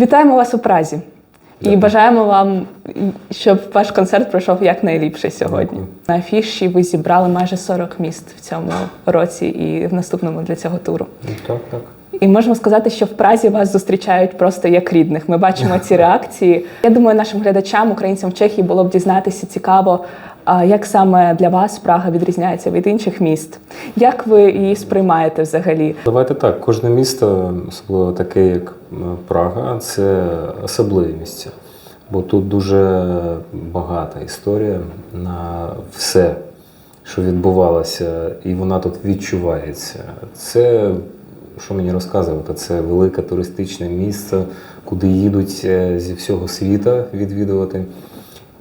Вітаємо вас у Празі і бажаємо вам, щоб ваш концерт пройшов якнайліпше сьогодні. Дякую. На афіші ви зібрали майже 40 міст в цьому році і в наступному для цього туру. Так, так. І можемо сказати, що в Празі вас зустрічають просто як рідних. Ми бачимо ці реакції. Я думаю, нашим глядачам, українцям в Чехії, було б дізнатися цікаво, як саме для вас Прага відрізняється від інших міст. Як ви її сприймаєте взагалі? Давайте так. Кожне місто, особливо таке, як Прага, це особливі місця. Бо тут дуже багата історія на все, що відбувалося, і вона тут відчувається. Це, що мені розказувати, це велике туристичне місце, куди їдуть е, зі всього світу відвідувати.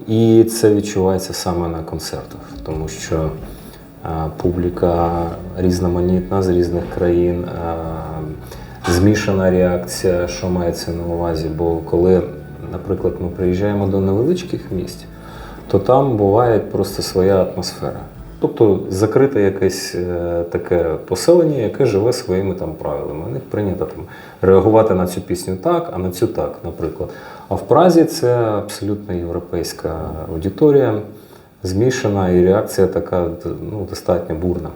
І це відчувається саме на концертах, тому що е, публіка різноманітна з різних країн, е, змішана реакція, що мається на увазі. Бо коли, наприклад, ми приїжджаємо до невеличких місць, то там буває просто своя атмосфера. Тобто закрите якесь е, таке поселення, яке живе своїми там правилами. У них прийнято там реагувати на цю пісню так, а на цю так, наприклад. А в Празі це абсолютно європейська аудиторія, змішана, і реакція така ну, достатньо бурна.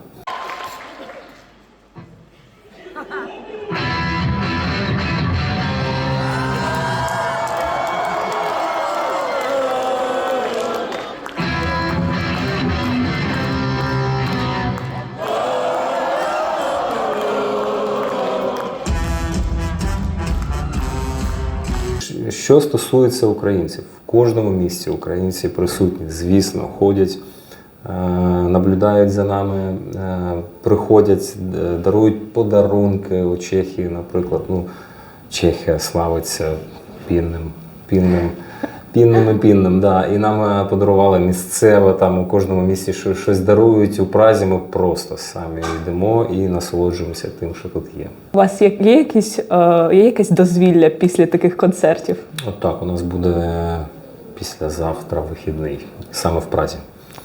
Що стосується українців, в кожному місці українці присутні, звісно, ходять, е, наблюдають за нами, е, приходять, е, дарують подарунки у Чехії, наприклад. Ну, Чехія славиться пінним, пінним, пінним і пінним. Да. І нам е, подарували місцеве, там у кожному місті що- щось дарують. У Празі ми просто самі йдемо і насолоджуємося тим, що тут є. У вас є, є, якісь, е, є якесь дозвілля після таких концертів? От так, у нас буде післязавтра вихідний, саме в Празі.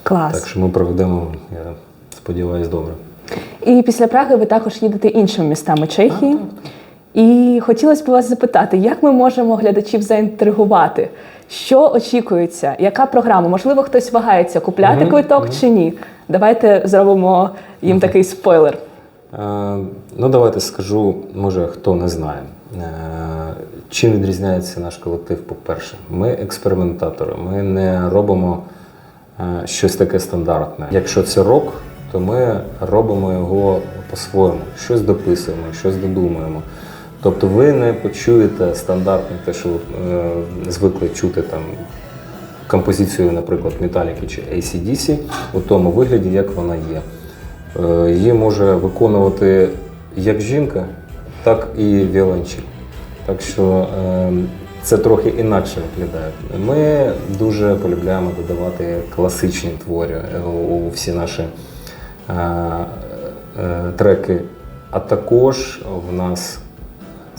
Клас. Так що ми проведемо, я сподіваюся, добре. І після Праги ви також їдете іншими містами Чехії. І хотілося б вас запитати, як ми можемо глядачів заінтригувати? Що очікується? Яка програма? Можливо, хтось вагається купляти Мгм, квиток мгм. чи ні? Давайте зробимо їм такий спойлер. Е, ну, давайте скажу, може, хто не знає. Е, чим відрізняється наш колектив, по-перше, ми експериментатори, ми не робимо е, щось таке стандартне. Якщо це рок, то ми робимо його по-своєму, щось дописуємо, щось додумуємо. Тобто ви не почуєте стандартне те, що е, звикли чути там композицію, наприклад, Metallica чи ACDC у тому вигляді, як вона є. Е, Її може виконувати як жінка, так і віолончель. Так що е, це трохи інакше виглядає. Ми дуже полюбляємо додавати класичні твори е, у всі наші е, е, треки. А також в нас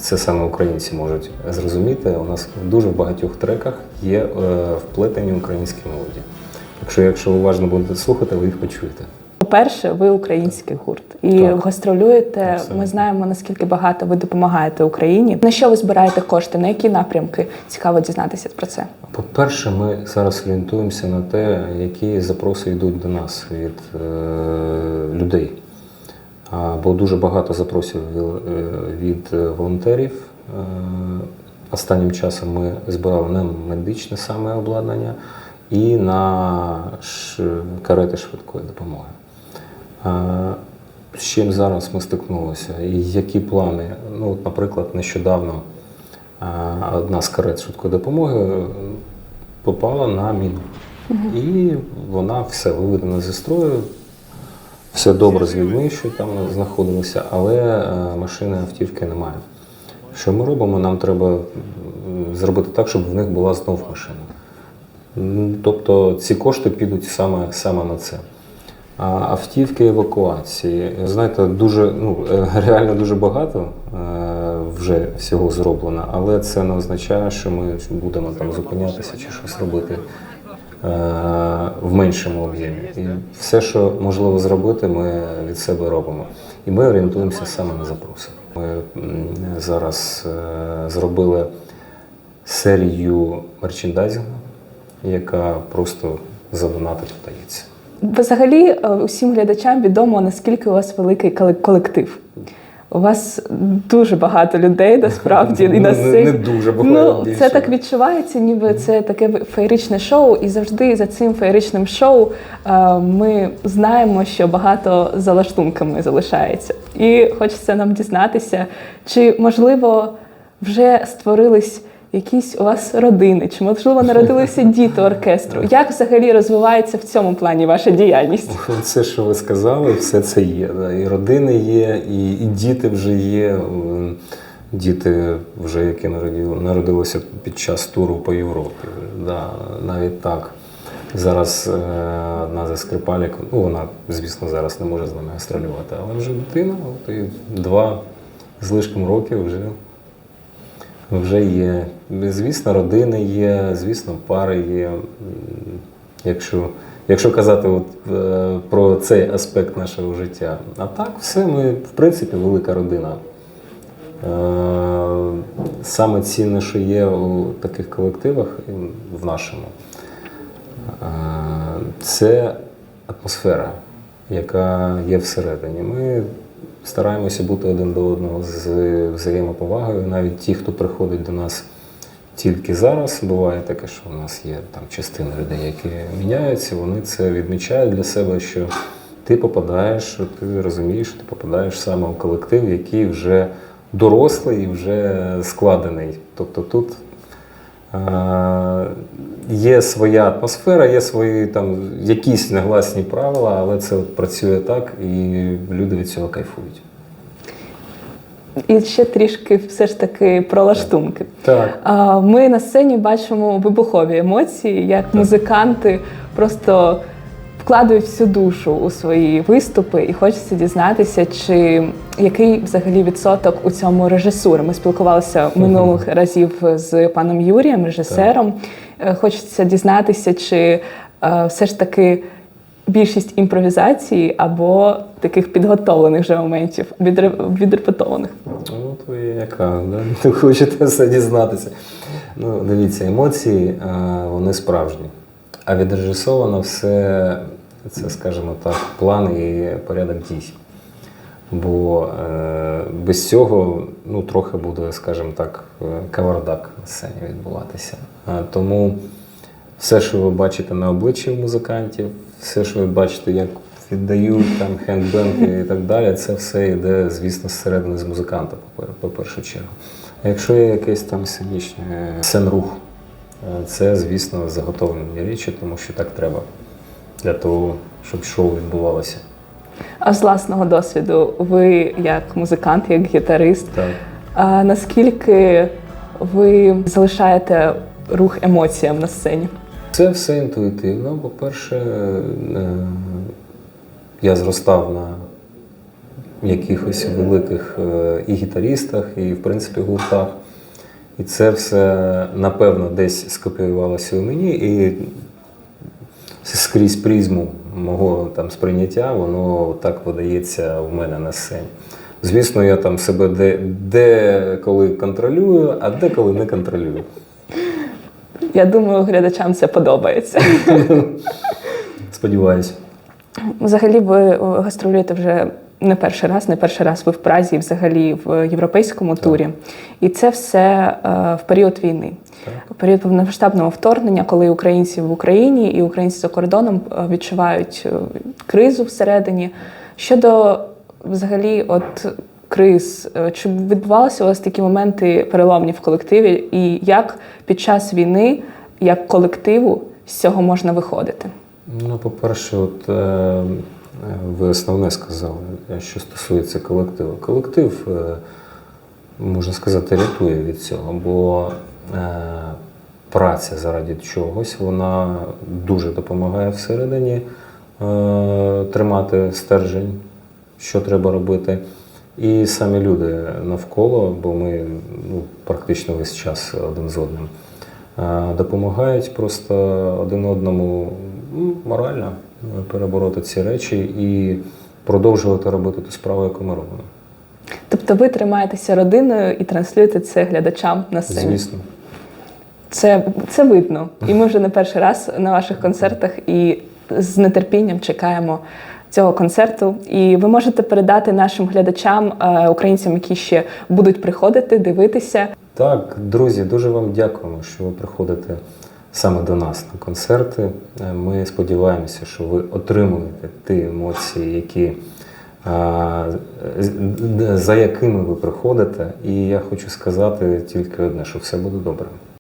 це саме українці можуть зрозуміти. У нас в дуже багатьох треках є е, вплетені українські мелодії. Так що, якщо уважно будете слухати, ви їх почуєте. По-перше, ви український гурт і Так. гастролюєте. Абсолютно. Ми знаємо наскільки багато ви допомагаєте Україні. На що ви збираєте кошти? На які напрямки? Цікаво дізнатися про це. По-перше, ми зараз орієнтуємося на те, які запроси йдуть до нас від е, людей. Бо дуже багато запросів е, від е, волонтерів. Е, останнім часом ми збирали на медичне саме обладнання і на карети швидкої допомоги. З чим зараз ми стикнулися? І які плани? Ну, от, наприклад, нещодавно одна з карет швидкої допомоги попала на міну. І вона все виведена зі строю, все добре з людьми, що там знаходилися, але е, машини автівки немає. Що ми робимо? Нам треба зробити так, щоб в них була знов машина. Тобто ці кошти підуть саме, саме на це. А автівки евакуації, знаєте, дуже ну е, реально дуже багато е, вже всього зроблено, але це не означає, що ми будемо там зупинятися чи щось робити в меншому об'ємі. І все, що можливо зробити, ми від себе робимо. І ми орієнтуємося саме на запроси. Ми зараз е, зробили серію мерчендайзингу, яка просто задонатить вдається. Взагалі, е, усім глядачам відомо, наскільки у вас великий колектив. У вас дуже багато людей насправді і на Ну, не- сцені. не дуже, багато. Ну, це так відчувається, ніби це таке феєричне шоу, і завжди за цим феєричним шоу е, ми знаємо, що багато за лаштунками залишається. І хочеться нам дізнатися, чи можливо вже створились. Якісь у вас родини, чи можливо народилися діти оркестру? Як взагалі розвивається в цьому плані ваша діяльність? Все, що ви сказали, все це є. І родини є, і, і діти вже є. Діти, вже які народили, народилися під час туру по Європі. Да, навіть так. Зараз е, одна зі скрипалік, ну вона, звісно, зараз не може з нами гастролювати, але вже дитина, от і два з лишком років вже, вже є. Звісно, родини є, звісно, пари є. Якщо, якщо казати от, е, про цей аспект нашого життя. А так, все, ми, в принципі, велика родина. Е, Саме цінне, що є у таких колективах, в нашому, е, це атмосфера, яка є всередині. Ми стараємося бути один до одного з взаємоповагою. Навіть ті, хто приходить до нас тільки зараз, буває таке, що у нас є там частина людей, які міняються, вони це відмічають для себе, що ти попадаєш, ти розумієш, ти попадаєш саме у колектив, який вже дорослий і вже складений. Тобто тут є своя атмосфера, є свої там якісь негласні правила, але це от працює так, і люди від цього кайфують. І ще трішки все ж таки про лаштунки. Так. Ми на сцені бачимо вибухові емоції, як музиканти просто вкладають всю душу у свої виступи, і хочеться дізнатися, чи який взагалі відсоток у цьому режисури. Ми спілкувалися минулих разів з паном Юрієм, режисером. Е, Хочеться дізнатися, чи е, все ж таки. Більшість імпровізації або таких підготовлених вже моментів, відре- відрепетованих. Ну, то є яка, да? Хочете все дізнатися. Ну, дивіться, емоції вони справжні. А відрежисовано все, це, скажімо так, план і порядок дій. Бо е, без цього ну, трохи буде, скажімо так, е, кавардак на сцені відбуватися. А, тому все, що ви бачите на обличчі музикантів, все, що ви бачите, як віддають там хендбенги і так далі, це все йде, звісно, зсередини з музиканта, по, пер- першу чергу. А якщо є якийсь там сценічний сценрух, е, це, звісно, заготовлені речі, тому що так треба для того, щоб шоу відбувалося. А з власного досвіду, ви як музикант, як гітарист, Так. а наскільки ви залишаєте рух емоціям на сцені? Це все інтуїтивно. По-перше, е, я зростав на якихось великих е, і гітарістах, і, в принципі, гуртах. І це все, напевно, десь скопіювалося у мені, і скрізь призму мого там сприйняття, воно так видається в мене на сцені. Звісно, я там себе де, де коли контролюю, а деколи не контролюю. Я думаю, глядачам це подобається. Сподіваюся. Взагалі, ви гастролюєте вже не перший раз, не перший раз ви в Празі, і взагалі в європейському турі. І це все е, в період війни. В період повномасштабного вторгнення, коли українці в Україні і українці за кордоном е, відчувають е, кризу всередині. Щодо взагалі, от криз, чи відбувалися у вас такі моменти переломні в колективі, і як під час війни, як колективу, з цього можна виходити? Ну, по-перше, от, е, е, ви основне сказали, е, що стосується колективу. Колектив, е, можна сказати, рятує від цього, бо е, праця заради чогось, вона дуже допомагає всередині тримати стержень, що треба робити. І самі люди навколо, бо ми ну, практично весь час один з одним. Допомагають просто один одному морально перебороти ці речі і продовжувати робити ту справу, яку ми робимо. Тобто ви тримаєтеся родиною і транслюєте це глядачам на сцені. Звісно. Це, це видно. І ми вже не перший раз на ваших концертах і з нетерпінням чекаємо цього концерту. І ви можете передати нашим глядачам, е, українцям, які ще будуть приходити, дивитися. Так, друзі, дуже вам дякуємо, що ви приходите саме до нас на концерти. Е, Ми сподіваємося, що ви отримуєте ті емоції, які, д- за якими ви приходите. І я хочу сказати тільки одне, що все буде добре.